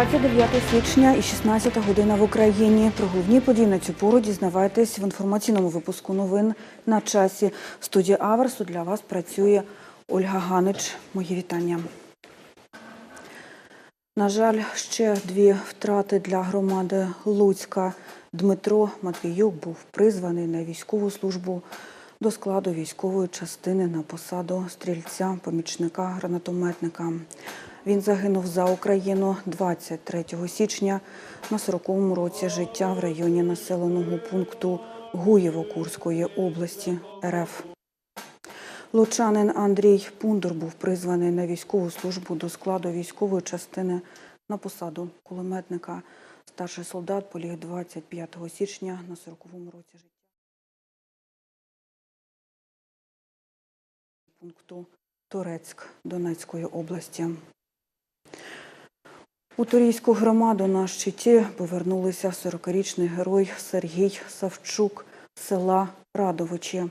29 січня і 16 година в Україні. Про головні події на цю пору дізнавайтесь в інформаційному випуску новин на часі. В студії Аверсу для вас працює Ольга Ганич. Мої вітання. На жаль, ще дві втрати для громади Луцька. Дмитро Матвіюк був призваний на військову службу до складу військової частини на посаду стрільця, помічника гранатометника. Він загинув за Україну 23 січня на 40-му році життя в районі населеного пункту Гуєво Курської області РФ. Лучанин Андрій Пундур був призваний на військову службу до складу військової частини на посаду кулеметника. Старший солдат поліг 25 січня на 40-му році життя. Пункту Торецьк Донецької області. У Турійську громаду на щиті повернулися 40-річний герой Сергій Савчук з села Радовичі.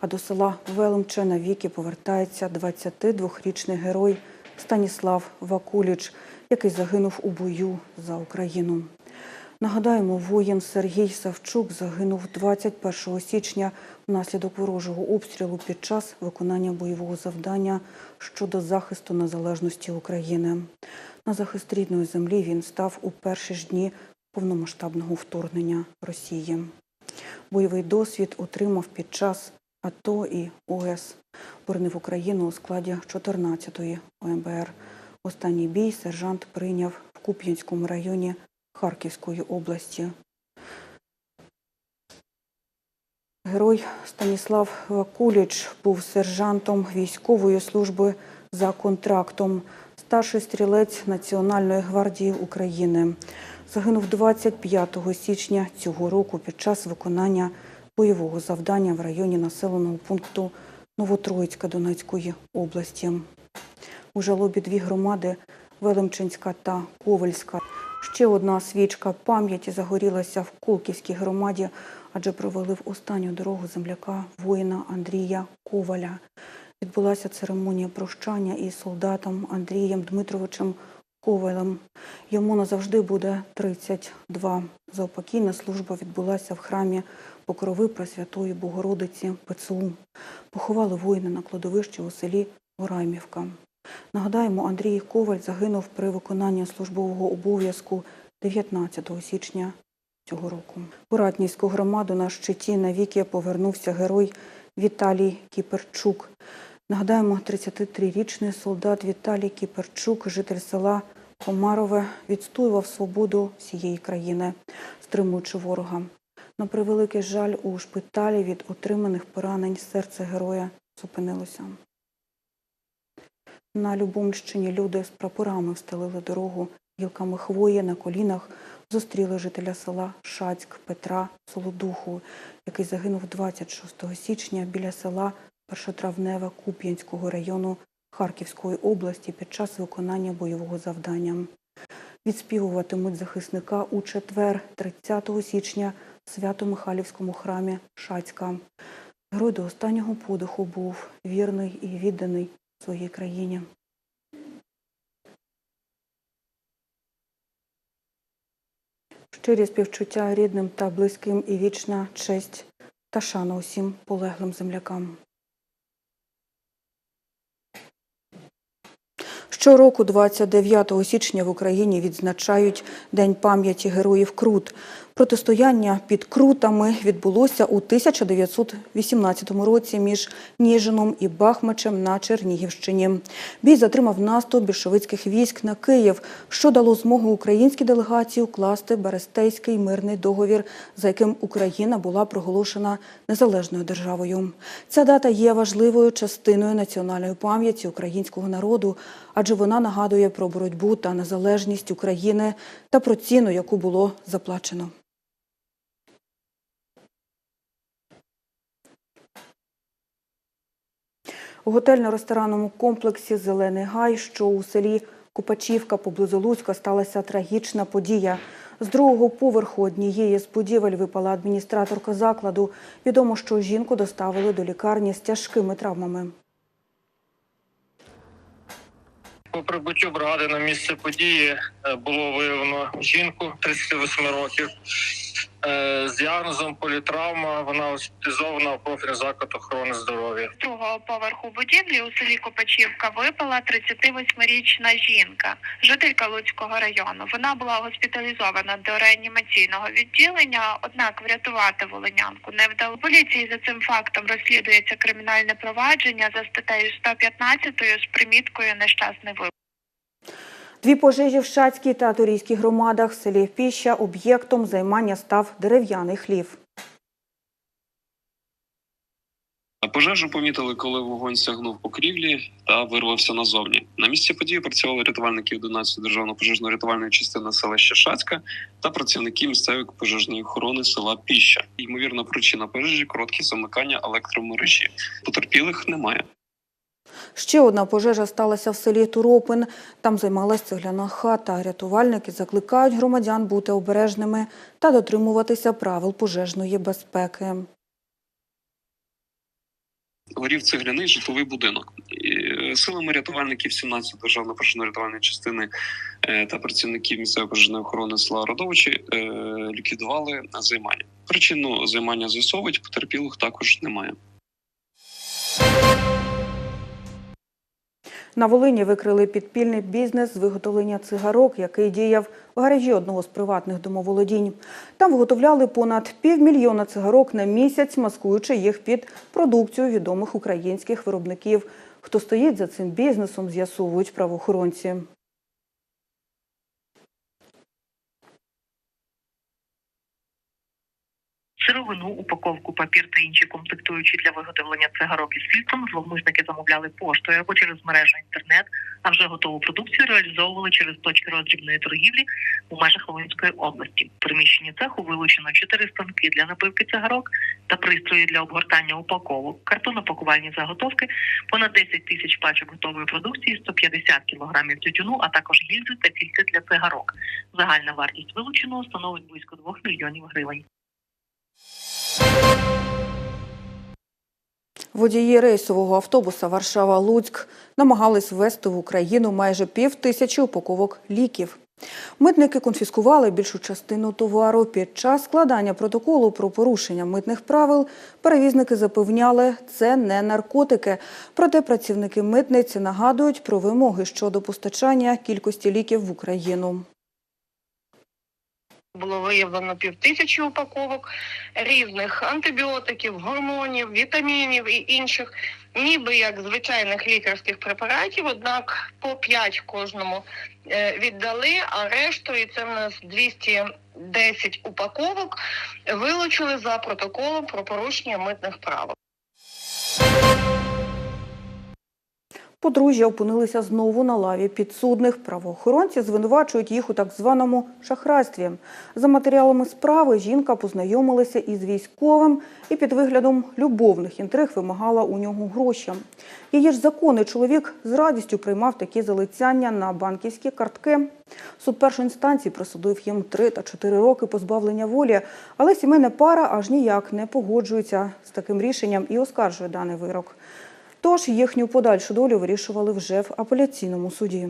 А до села Велимче навіки повертається 22-річний герой Станіслав Вакуліч, який загинув у бою за Україну. Нагадаємо, воїн Сергій Савчук загинув 21 січня внаслідок ворожого обстрілу під час виконання бойового завдання щодо захисту незалежності України. На захист рідної землі він став у перші ж дні повномасштабного вторгнення Росії. Бойовий досвід отримав під час АТО і ОС. Боронив Україну у складі 14-ї ОМБР. Останній бій сержант прийняв в Куп'янському районі Харківської області. Герой Станіслав Вакуліч був сержантом військової служби за контрактом, старший стрілець Національної гвардії України. Загинув 25 січня цього року під час виконання бойового завдання в районі населеного пункту Новотроїцька Донецької області. У жалобі дві громади Велимчинська та Ковальська. Ще одна свічка пам'яті загорілася в Колківській громаді, адже провели в останню дорогу земляка воїна Андрія Коваля. Відбулася церемонія прощання із солдатом Андрієм Дмитровичем Ковалем. Йому назавжди буде 32. Заопокійна служба відбулася в храмі Покрови Пресвятої Богородиці ПЦУ. Поховали воїна на кладовищі у селі Гораймівка. Нагадаємо, Андрій Коваль загинув при виконанні службового обов'язку 19 січня цього року. У Ратнівську громаду на щиті навіки повернувся герой Віталій Кіперчук. Нагадаємо, 33-річний солдат Віталій Кіперчук, житель села Комарове, відстоював свободу всієї країни, стримуючи ворога. На превеликий жаль, у шпиталі від отриманих поранень серце героя зупинилося. На Любомщині люди з прапорами встелили дорогу гілками хвої на колінах, зустріли жителя села Шацьк Петра Солодуху, який загинув 26 січня біля села Першотравневе Куп'янського району Харківської області під час виконання бойового завдання. Відспівуватимуть захисника у четвер, 30 січня, в Свято-Михайлівському храмі Шацька. Герой до останнього подиху був вірний і відданий своїй країні. Щирі співчуття рідним та близьким і вічна честь та шана усім полеглим землякам. Щороку, 29 січня, в Україні відзначають День пам'яті героїв Крут. Протистояння під Крутами відбулося у 1918 році між Ніжином і Бахмачем на Чернігівщині. Бій затримав наступ більшовицьких військ на Київ, що дало змогу українській делегації укласти Берестейський мирний договір, за яким Україна була проголошена незалежною державою. Ця дата є важливою частиною національної пам'яті українського народу, адже вона нагадує про боротьбу та незалежність України та про ціну, яку було заплачено. У готельно-ресторанному комплексі Зелений гай, що у селі Купачівка поблизу Луцька сталася трагічна подія. З другого поверху однієї з будівель випала адміністраторка закладу. Відомо, що жінку доставили до лікарні з тяжкими травмами. По прибуттю бригади на місце події е, було виявлено жінку 38 років з діагнозом політравма. Вона госпіталізована в профільний заклад охорони здоров'я. Другого поверху будівлі у селі Копачівка випала 38-річна жінка, жителька Луцького району. Вона була госпіталізована до реанімаційного відділення, однак врятувати волинянку не вдало. Поліції за цим фактом розслідується кримінальне провадження за статтею 115 з приміткою нещасний випадок. Дві пожежі в Шацькій та Турійській громадах в селі Піща об'єктом займання став дерев'яний хлів. Пожежу помітили, коли вогонь сягнув покрівлі та вирвався назовні. На місці події працювали рятувальники 11 державно пожежно-рятувальної частини селища Шацька та працівники місцевої пожежної охорони села Піща. Ймовірна причина пожежі короткі замикання електромережі. Потерпілих немає. Ще одна пожежа сталася в селі Туропин. Там займалась цегляна хата. Рятувальники закликають громадян бути обережними та дотримуватися правил пожежної безпеки. Горів цегляний житловий будинок. Е, Силами рятувальників 17 державно пожежно-рятувальної частини е, та працівників місцевої пожежної охорони села Родовичі е, ліквідували займання. Причину займання з'ясовують, потерпілих також немає. На Волині викрили підпільний бізнес з виготовлення цигарок, який діяв в гаражі одного з приватних домоволодінь. Там виготовляли понад півмільйона цигарок на місяць, маскуючи їх під продукцію відомих українських виробників. Хто стоїть за цим бізнесом, з'ясовують правоохоронці. Сировину, упаковку, папір та інші комплектуючі для виготовлення цигарок із фільтром зловмисники замовляли поштою або через мережу інтернет, а вже готову продукцію реалізовували через точки роздрібної торгівлі у межах Волинської області. В приміщенні цеху вилучено 4 станки для напивки цигарок та пристрої для обгортання упаковок, картонно-пакувальні заготовки, понад 10 тисяч пачок готової продукції, 150 кілограмів тютюну, а також гільзи та фільтри для цигарок. Загальна вартість вилученого становить близько 2 мільйонів гривень. Водії рейсового автобуса Варшава-Луцьк намагались ввести в Україну майже пів тисячі упаковок ліків. Митники конфіскували більшу частину товару. Під час складання протоколу про порушення митних правил перевізники запевняли, це не наркотики. Проте працівники митниці нагадують про вимоги щодо постачання кількості ліків в Україну. Було виявлено півтисячі упаковок різних антибіотиків, гормонів, вітамінів і інших, ніби як звичайних лікарських препаратів, однак по 5 кожному е, віддали, а решту, і це в нас 210 упаковок, вилучили за протоколом про порушення митних правил. Подружжя опинилися знову на лаві підсудних. Правоохоронці звинувачують їх у так званому шахрайстві. За матеріалами справи жінка познайомилася із військовим і під виглядом любовних інтриг вимагала у нього гроші. Її ж законний чоловік з радістю приймав такі залицяння на банківські картки. Суд першої інстанції присудив їм 3 та 4 роки позбавлення волі, але сімейна пара аж ніяк не погоджується з таким рішенням і оскаржує даний вирок. Тож їхню подальшу долю вирішували вже в апеляційному суді.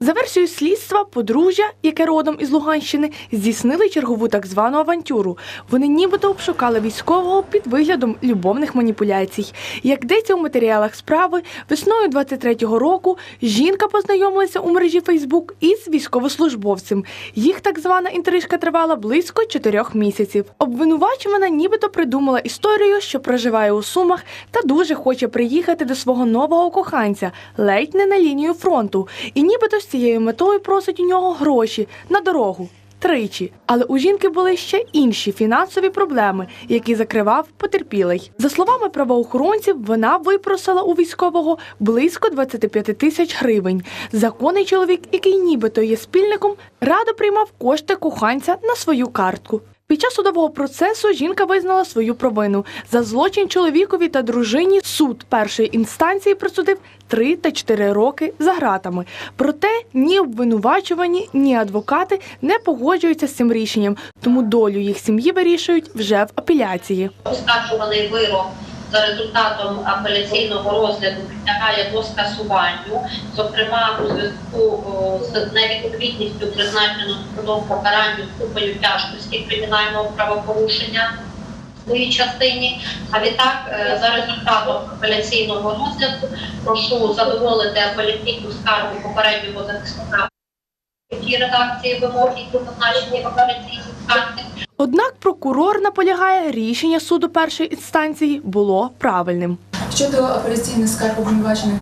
За версією слідства, подружжя, яке родом із Луганщини, здійснили чергову так звану авантюру. Вони нібито обшукали військового під виглядом любовних маніпуляцій. Як йдеться у матеріалах справи, весною 23-го року жінка познайомилася у мережі Фейсбук із військовослужбовцем. Їх так звана інтрижка тривала близько чотирьох місяців. Обвинувачувана нібито придумала історію, що проживає у Сумах та дуже хоче приїхати до свого нового коханця, ледь не на лінію фронту, і нібито цією метою просить у нього гроші на дорогу. Тричі, але у жінки були ще інші фінансові проблеми, які закривав потерпілий. За словами правоохоронців, вона випросила у військового близько 25 тисяч гривень. Законний чоловік, який нібито є спільником, радо приймав кошти коханця на свою картку. Під час судового процесу жінка визнала свою провину за злочин чоловікові та дружині. Суд першої інстанції присудив 3 та 4 роки за ґратами. Проте ні обвинувачувані, ні адвокати не погоджуються з цим рішенням, тому долю їх сім'ї вирішують вже в апеляції. оскаржували вирок за результатом апеляційного розгляду підлягає до скасуванню, зокрема у зв'язку з невідповідністю призначеного судом покаранню ступеню тяжкості кримінального правопорушення своїй частині. А відтак, е, за результатом апеляційного розгляду, прошу задоволити апеляційну скаргу попереднього захисника в редакції вимог, які зазначені в апеляційній. Однак прокурор наполягає, рішення суду першої інстанції було правильним. Щодо апеляційних скарг обвинувачених,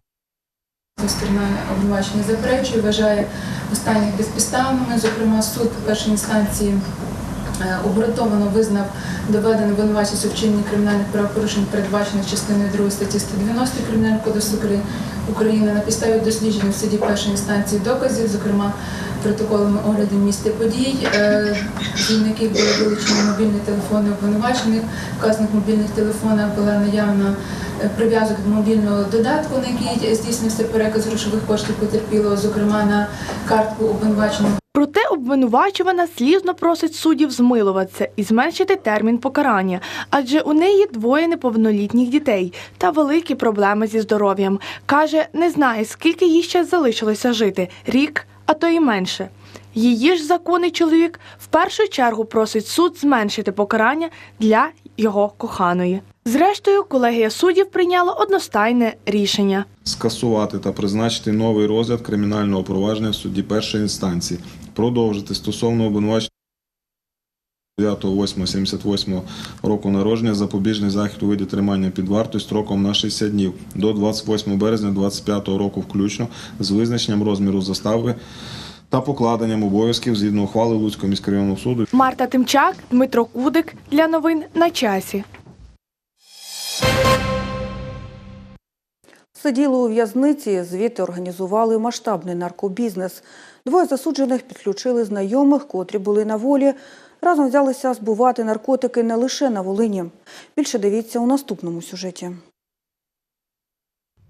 сторона обвинувачення заперечує, вважає останніх безпідставними. Зокрема, суд першої інстанції е, обґрунтовано визнав доведену винуватість у вчиненні кримінальних правопорушень, передбачених частиною 2 статті 190 Кримінального кодексу Укра- України на підставі досліджень в суді першої інстанції доказів, зокрема протоколами оглядів місця подій, е, були вилучені мобільні телефони обвинувачених. В вказаних мобільних телефонах була наявна е, прив'язок до мобільного додатку, на який здійснився переказ грошових коштів потерпілого, зокрема на картку обвинуваченого. Проте обвинувачувана слізно просить суддів змилуватися і зменшити термін покарання, адже у неї двоє неповнолітніх дітей та великі проблеми зі здоров'ям. Каже, не знає, скільки їй ще залишилося жити рік, а то й менше. Її ж законний чоловік в першу чергу просить суд зменшити покарання для його коханої. Зрештою, колегія суддів прийняла одностайне рішення. скасувати та призначити новий розгляд кримінального провадження в суді першої інстанції, продовжити стосовно обвинувачення 9.8.78 року народження запобіжний захід у виді тримання під вартою строком на 60 днів до 28 березня 2025 року включно з визначенням розміру застави та покладенням обов'язків згідно ухвали Луцького міськрайонного суду Марта Тимчак, Дмитро Кудик для новин на часі. Сиділи у в'язниці, звідти організували масштабний наркобізнес. Двоє засуджених підключили знайомих, котрі були на волі. Разом взялися збувати наркотики не лише на Волині. Більше дивіться у наступному сюжеті.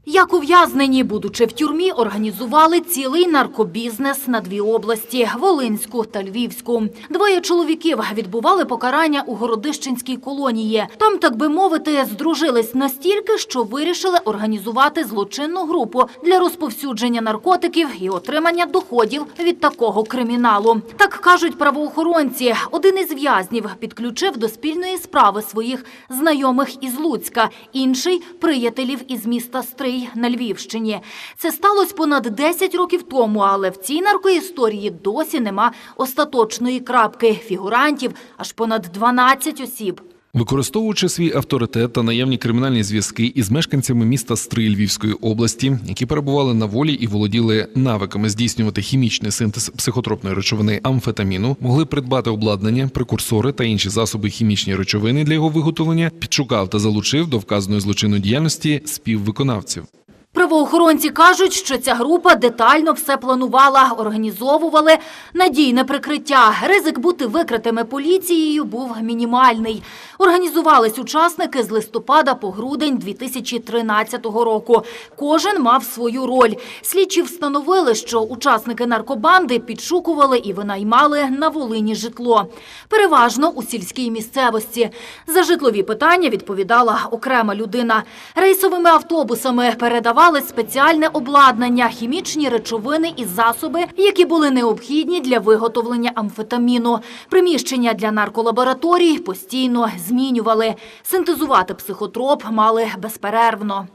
Як ув'язнені, будучи в тюрмі, організували цілий наркобізнес на дві області – Волинську та Львівську. Двоє чоловіків відбували покарання у Городищенській колонії. Там, так би мовити, здружились настільки, що вирішили організувати злочинну групу для розповсюдження наркотиків і отримання доходів від такого криміналу. Так кажуть правоохоронці. Один із в'язнів підключив до спільної справи своїх знайомих із Луцька, інший – приятелів із міста Стрий на Львівщині. Це сталося понад 10 років тому, але в цій наркоісторії досі нема остаточної крапки фігурантів аж понад 12 осіб. Використовуючи свій авторитет та наявні кримінальні зв'язки із мешканцями міста Стрий Львівської області, які перебували на волі і володіли навиками здійснювати хімічний синтез психотропної речовини амфетаміну, могли придбати обладнання, прекурсори та інші засоби хімічні речовини для його виготовлення, підшукав та залучив до вказаної злочинної діяльності співвиконавців. Правоохоронці кажуть, що ця група детально все планувала, організовували надійне прикриття. Ризик бути викритими поліцією був мінімальний. Організувались учасники з листопада по грудень 2013 року. Кожен мав свою роль. Слідчі встановили, що учасники наркобанди підшукували і винаймали на Волині житло. Переважно у сільській місцевості. За житлові питання відповідала окрема людина. Рейсовими автобусами передавали спеціальне обладнання, хімічні речовини і засоби, які були необхідні для виготовлення амфетаміну. Приміщення для нарколабораторій постійно змінювали. Синтезувати психотроп мали безперервно.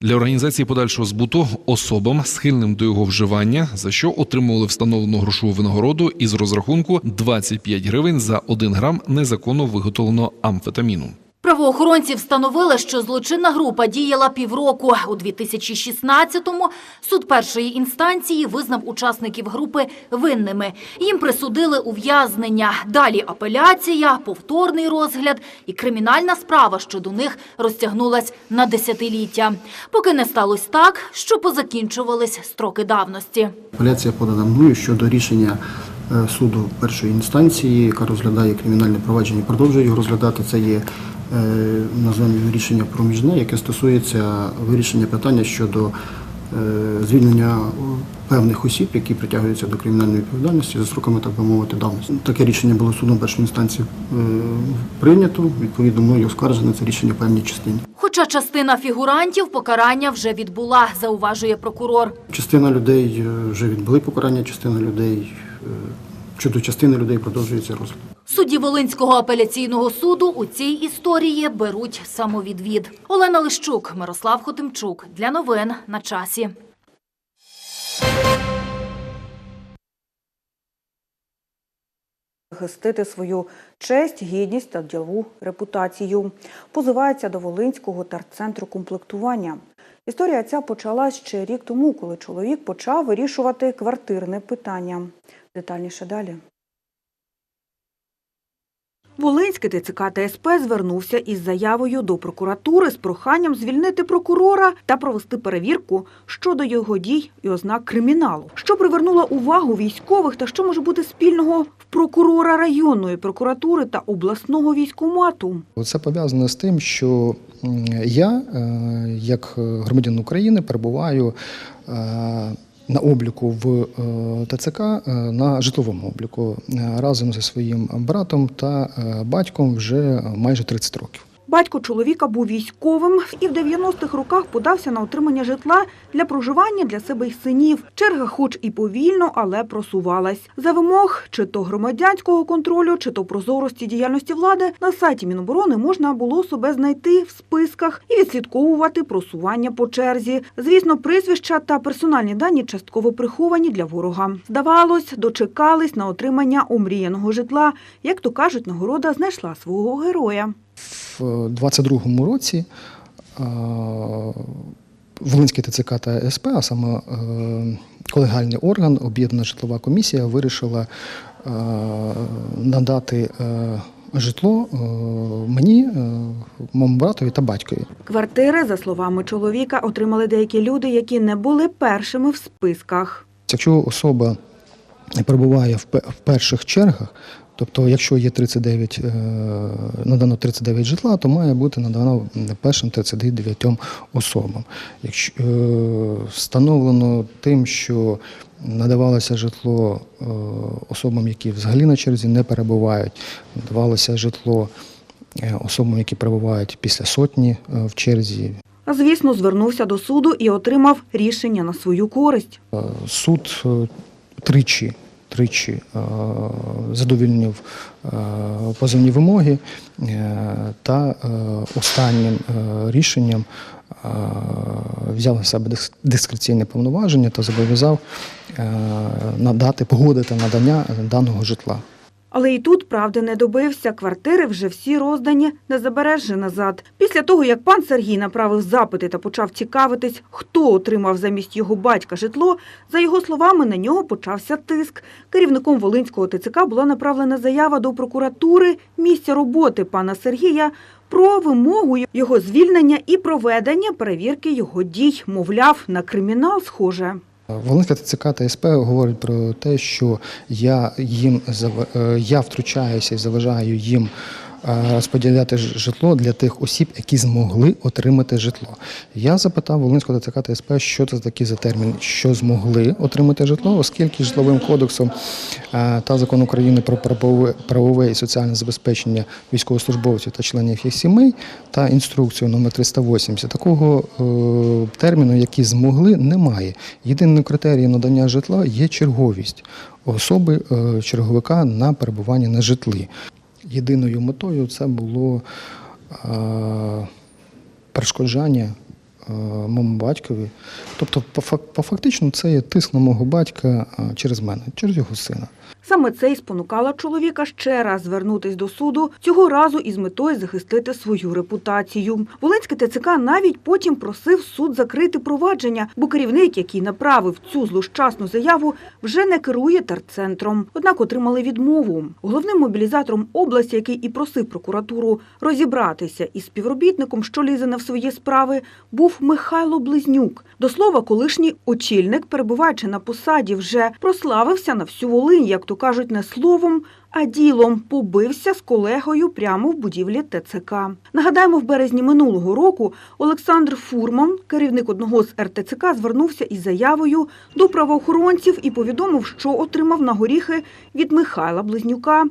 Для організації подальшого збуту особам, схильним до його вживання, за що отримували встановлену грошову винагороду із розрахунку 25 гривень за 1 грам незаконно виготовленого амфетаміну. Правоохоронці встановили, що злочинна група діяла півроку. У 2016-му суд першої інстанції визнав учасників групи винними. Їм присудили ув'язнення. Далі апеляція, повторний розгляд і кримінальна справа щодо них розтягнулась на десятиліття. Поки не сталося так, що позакінчувались строки давності. Апеляція подана мною щодо рішення е, суду першої інстанції, яка розглядає кримінальне провадження, продовжує його розглядати. Це є назвемо його рішення проміжне, яке стосується вирішення питання щодо е, звільнення е, певних осіб, які притягуються до кримінальної відповідальності за сроками, так би мовити, давності. Таке рішення було судом першої інстанції е, прийнято. Відповідно, мною оскаржено це рішення в певній частині. Хоча частина фігурантів покарання вже відбула, зауважує прокурор. Частина людей е, вже відбули покарання, частина людей е, щодо частини людей продовжується розгляд. Судді Волинського апеляційного суду у цій історії беруть самовідвід. Олена Лищук, Мирослав Хотимчук. Для новин на часі. захистити свою честь, гідність та ділову репутацію. Позивається до Волинського терцентру комплектування. Історія ця почалась ще рік тому, коли чоловік почав вирішувати квартирне питання. Детальніше далі. Волинський ТЦК та СП звернувся із заявою до прокуратури з проханням звільнити прокурора та провести перевірку щодо його дій і ознак криміналу. Що привернуло увагу військових та що може бути спільного в прокурора районної прокуратури та обласного військомату? Це пов'язано з тим, що я, е, як громадянин України, перебуваю е, на обліку в е, ТЦК е, на житловому обліку е, разом зі своїм братом та батьком вже майже 30 років. Батько чоловіка був військовим і в 90-х роках подався на отримання житла для проживання для себе й синів. Черга, хоч і повільно, але просувалась. За вимог чи то громадянського контролю, чи то прозорості діяльності влади на сайті Міноборони можна було себе знайти в списках і відслідковувати просування по черзі. Звісно, прізвища та персональні дані частково приховані для ворога. Здавалось, дочекались на отримання омріяного житла. Як то кажуть, нагорода знайшла свого героя. В 22-му році е, Волинський ТЦК та СП, а саме е, колегальний орган, об'єднана житлова комісія, вирішила е, надати е, житло е, мені, е, моєму братові та батькові. Квартири, за словами чоловіка, отримали деякі люди, які не були першими в списках. Якщо особа перебуває в перших чергах, тобто якщо є 39, е, надано 39 житла, то має бути надано першим 39 особам. Якщо е, встановлено тим, що надавалося житло е, особам, які взагалі на черзі не перебувають, надавалося житло особам, які перебувають після сотні в черзі, звісно, звернувся до суду і отримав рішення на свою користь. Суд тричі, тричі е, задовільнив е, позовні вимоги е, та останнім рішенням взяв на себе дис- дискреційне повноваження та зобов'язав надати, погодити надання даного житла. Але і тут правди не добився. Квартири вже всі роздані, не забереш же назад. Після того, як пан Сергій направив запити та почав цікавитись, хто отримав замість його батька житло, за його словами, на нього почався тиск. Керівником Волинського ТЦК була направлена заява до прокуратури місця роботи пана Сергія про вимогу його звільнення і проведення перевірки його дій. Мовляв, на кримінал схоже. Волинська ТЦК та СП говорить про те, що я їм е, я втручаюся і заважаю їм розподіляти житло для тих осіб, які змогли отримати житло. Я запитав Волинського ТЦК та СП, що це такі за термін, що змогли отримати житло, оскільки житловим кодексом е, та закон України про правове, і соціальне забезпечення військовослужбовців та членів їх сімей та інструкцію номер 380 такого е, терміну, які змогли, немає. Єдиним критерієм надання житла є черговість особи е, черговика на перебування на житлі. Єдиною метою це було е, перешкоджання е, моєму батькові. Тобто, по, фак- по фактично, це є тиск на мого батька е, через мене, через його сина. Саме це й спонукало чоловіка ще раз звернутись до суду, цього разу із метою захистити свою репутацію. Волинський ТЦК навіть потім просив суд закрити провадження, бо керівник, який направив цю злощасну заяву, вже не керує терцентром. Однак отримали відмову. Головним мобілізатором області, який і просив прокуратуру розібратися із співробітником, що лізе не в свої справи, був Михайло Близнюк. До слова, колишній очільник, перебуваючи на посаді, вже прославився на всю Волинь, як то кажуть, не словом, а ділом побився з колегою прямо в будівлі ТЦК. Нагадаємо, в березні минулого року Олександр Фурман, керівник одного з РТЦК, звернувся із заявою до правоохоронців і повідомив, що отримав на горіхи від Михайла Близнюка.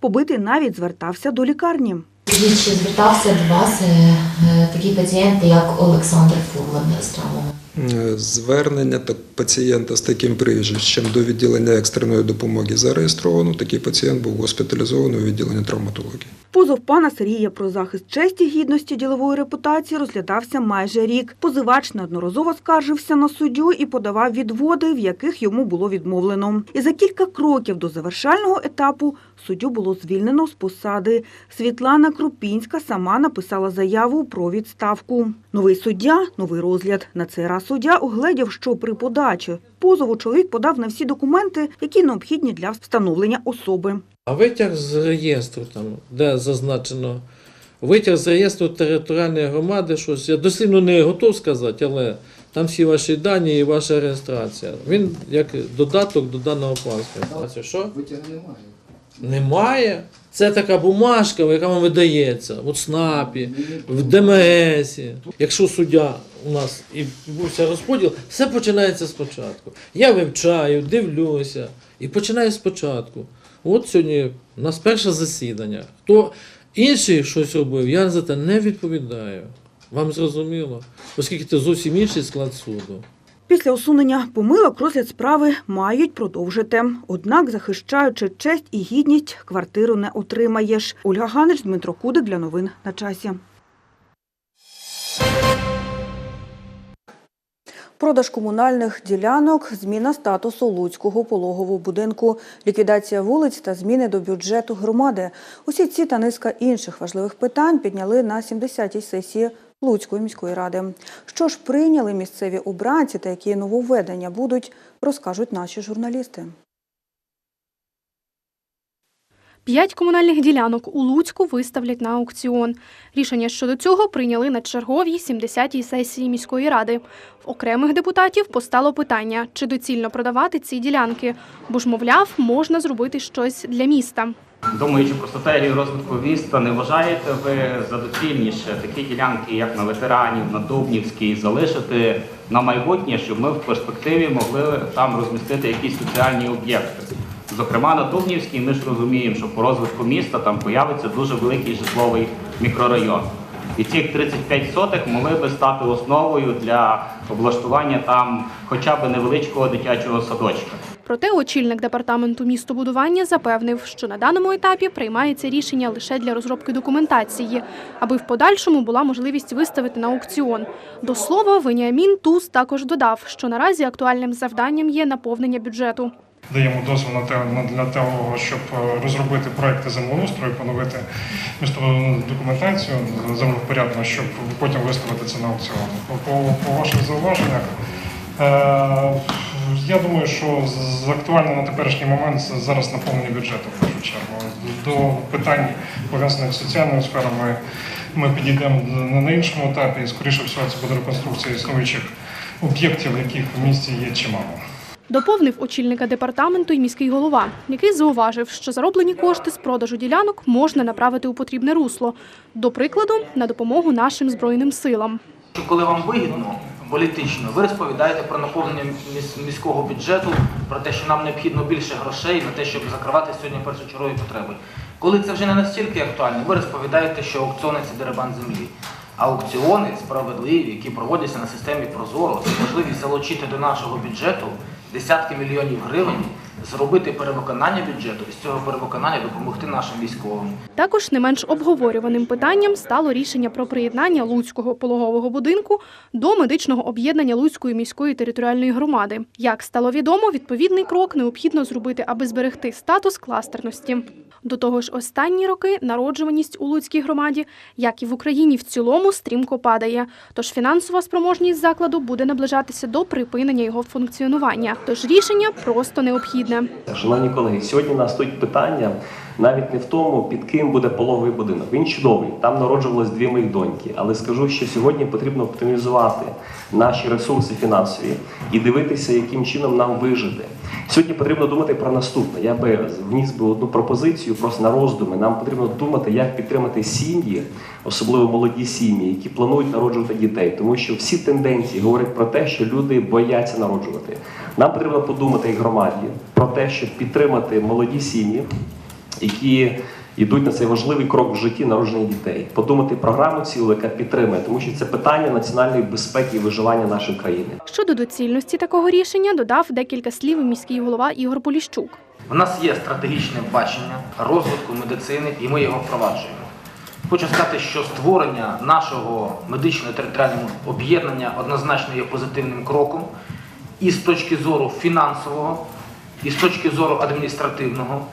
Побитий навіть звертався до лікарні. Звертався до вас е, е, такі пацієнти, як Олександр Фурлан з травмами? Е, Звернення та пацієнта з таким прізвищем до відділення екстреної допомоги зареєстровано. Такий пацієнт був госпіталізований у відділенні травматології. Позов пана Сергія про захист честі, гідності, ділової репутації розглядався майже рік. Позивач неодноразово скаржився на суддю і подавав відводи, в яких йому було відмовлено. І за кілька кроків до завершального етапу суддю було звільнено з посади. Світлана Крупінська сама написала заяву про відставку. Новий суддя, новий розгляд. На цей раз суддя угледів, що при подачі позову чоловік подав на всі документи, які необхідні для встановлення особи. А витяг з реєстру, там, де зазначено, витяг з реєстру територіальної громади, щось, я дослівно не готов сказати, але там всі ваші дані і ваша реєстрація. Він як додаток до даного паспорта. Що? Витяг немає. Немає. Це така бумажка, яка вам видається в ЦНАПі, в ДМС. Якщо суддя у нас і відбувся розподіл, все починається спочатку. Я вивчаю, дивлюся і починаю спочатку. От сьогодні у нас перше засідання. Хто інший щось робив, я за це не відповідаю. Вам зрозуміло? Оскільки це зовсім інший склад суду. Після усунення помилок розгляд справи мають продовжити. Однак, захищаючи честь і гідність, квартиру не отримаєш. Ольга Ганич, Дмитро Кудик для новин на часі. Продаж комунальних ділянок, зміна статусу Луцького пологового будинку, ліквідація вулиць та зміни до бюджету громади. Усі ці та низка інших важливих питань підняли на 70-й сесії Луцької міської ради. Що ж прийняли місцеві обранці та які нововведення будуть, розкажуть наші журналісти. П'ять комунальних ділянок у Луцьку виставлять на аукціон. Рішення щодо цього прийняли на черговій 70-й сесії міської ради. В окремих депутатів постало питання, чи доцільно продавати ці ділянки, бо ж, мовляв, можна зробити щось для міста. Думаючи про стратегію розвитку міста, не вважаєте ви за доцільніше такі ділянки, як на ветеранів, на Дубнівській, залишити на майбутнє, щоб ми в перспективі могли там розмістити якісь соціальні об'єкти? Зокрема, на Дубнівській ми ж розуміємо, що по розвитку міста там появиться дуже великий житловий мікрорайон. І ці 35 сотих могли би стати основою для облаштування там хоча б невеличкого дитячого садочка. Проте очільник департаменту містобудування запевнив, що на даному етапі приймається рішення лише для розробки документації, аби в подальшому була можливість виставити на аукціон. До слова, Веніамін Туз також додав, що наразі актуальним завданням є наповнення бюджету. Даємо дозвіл на те для того, щоб е, розробити проекти землеустрою, поновити містобудівну документацію землевпорядно, щоб потім виставити це на аукціон. По, по, ваших зауваженнях, е, я думаю, що з- актуально на теперішній момент це зараз наповнення бюджету в першу чергу. До питань пов'язаних з соціальною сферою ми, підійдемо на іншому етапі. І, скоріше всього, це буде реконструкція існуючих об'єктів, яких в місті є чимало. Доповнив очільника департаменту й міський голова, який зауважив, що зароблені кошти з продажу ділянок можна направити у потрібне русло, до прикладу, на допомогу нашим збройним силам. Коли вам вигідно політично, ви розповідаєте про наповнення міського бюджету, про те, що нам необхідно більше грошей на те, щоб закривати сьогодні першочергові потреби. Коли це вже не настільки актуально, ви розповідаєте, що аукціони це дерибан землі. Аукціони справедливі, які проводяться на системі Прозоро, це можливість залучити до нашого бюджету десятки мільйонів гривень, зробити перевиконання бюджету і з цього перевиконання допомогти нашим військовим. Також не менш обговорюваним питанням стало рішення про приєднання Луцького пологового будинку до медичного об'єднання Луцької міської територіальної громади. Як стало відомо, відповідний крок необхідно зробити, аби зберегти статус кластерності. До того ж, останні роки народжуваність у Луцькій громаді, як і в Україні в цілому, стрімко падає. Тож фінансова спроможність закладу буде наближатися до припинення його функціонування. Тож рішення просто необхідне. Шановні колеги, сьогодні нас стоїть питання навіть не в тому, під ким буде пологовий будинок. Він чудовий, там народжувалось дві мої доньки. Але скажу, що сьогодні потрібно оптимізувати наші ресурси фінансові і дивитися, яким чином нам вижити. Сьогодні потрібно думати про наступне. Я би вніс би одну пропозицію просто на роздуми. Нам потрібно думати, як підтримати сім'ї, особливо молоді сім'ї, які планують народжувати дітей, тому що всі тенденції говорять про те, що люди бояться народжувати. Нам потрібно подумати як громаді про те, щоб підтримати молоді сім'ї, які йдуть на цей важливий крок в житті народження дітей. Подумати програму цілу, яка підтримує, тому що це питання національної безпеки і виживання нашої країни. Щодо доцільності такого рішення додав декілька слів міський голова Ігор Поліщук. У нас є стратегічне бачення розвитку медицини, і ми його впроваджуємо. Хочу сказати, що створення нашого медичного територіального об'єднання однозначно є позитивним кроком і з точки зору фінансового, і з точки зору адміністративного,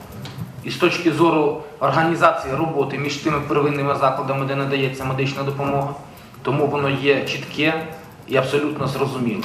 і з точки зору організації роботи між тими первинними закладами, де надається медична допомога. Тому воно є чітке і абсолютно зрозуміле.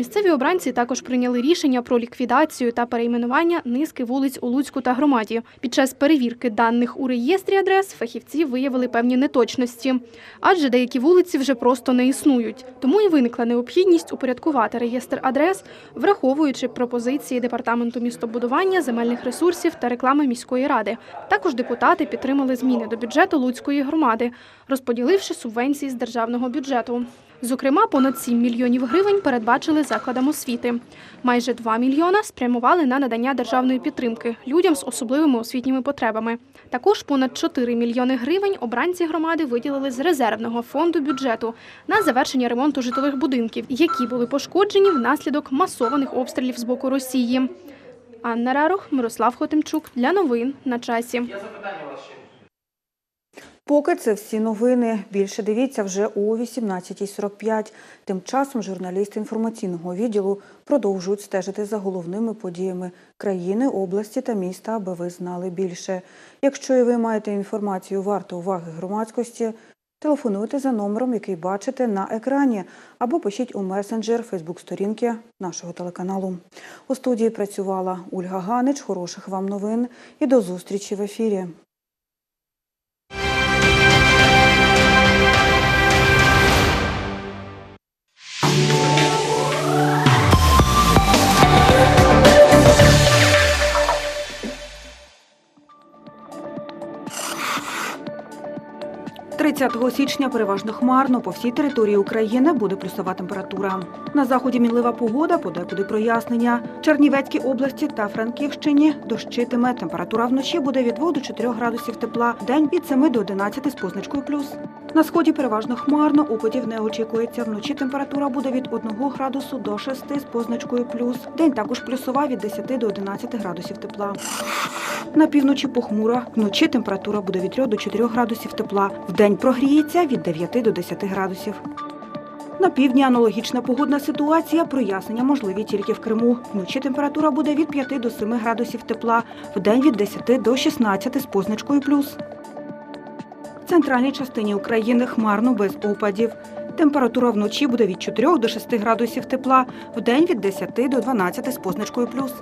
Місцеві обранці також прийняли рішення про ліквідацію та перейменування низки вулиць у Луцьку та громаді. Під час перевірки даних у реєстрі адрес фахівці виявили певні неточності, адже деякі вулиці вже просто не існують. Тому і виникла необхідність упорядкувати реєстр адрес, враховуючи пропозиції департаменту містобудування, земельних ресурсів та реклами міської ради. Також депутати підтримали зміни до бюджету Луцької громади, розподіливши субвенції з державного бюджету. Зокрема, понад 7 мільйонів гривень передбачили закладам освіти. Майже 2 мільйона спрямували на надання державної підтримки людям з особливими освітніми потребами. Також понад 4 мільйони гривень обранці громади виділили з резервного фонду бюджету на завершення ремонту житлових будинків, які були пошкоджені внаслідок масованих обстрілів з боку Росії. Анна Рарух, Мирослав Хотимчук для новин на часі. Поки це всі новини. Більше дивіться вже о 18.45. Тим часом журналісти інформаційного відділу продовжують стежити за головними подіями країни, області та міста, аби ви знали більше. Якщо і ви маєте інформацію варту уваги громадськості, телефонуйте за номером, який бачите на екрані, або пишіть у месенджер Фейсбук-сторінки нашого телеканалу. У студії працювала Ольга Ганич. Хороших вам новин і до зустрічі в ефірі. – 30 січня переважно хмарно по всій території України буде плюсова температура. На заході мінлива погода, подекуди прояснення. В Чернівецькій області та Франківщині дощитиме. Температура вночі буде від 2 до 4 градусів тепла, день від 7 до 11 з позначкою плюс. На сході переважно хмарно, опадів не очікується. Вночі температура буде від 1 градусу до 6 з позначкою плюс. День також плюсова від 10 до 11 градусів тепла. На півночі похмуро. Вночі температура буде від 3 до 4 градусів тепла. День прогріється від 9 до 10 градусів. На півдні аналогічна погодна ситуація. Прояснення можливі тільки в Криму. Вночі температура буде від 5 до 7 градусів тепла, вдень від 10 до 16 з позначкою плюс. В центральній частині України хмарно без опадів. Температура вночі буде від 4 до 6 градусів тепла, вдень від 10 до 12 з позначкою плюс.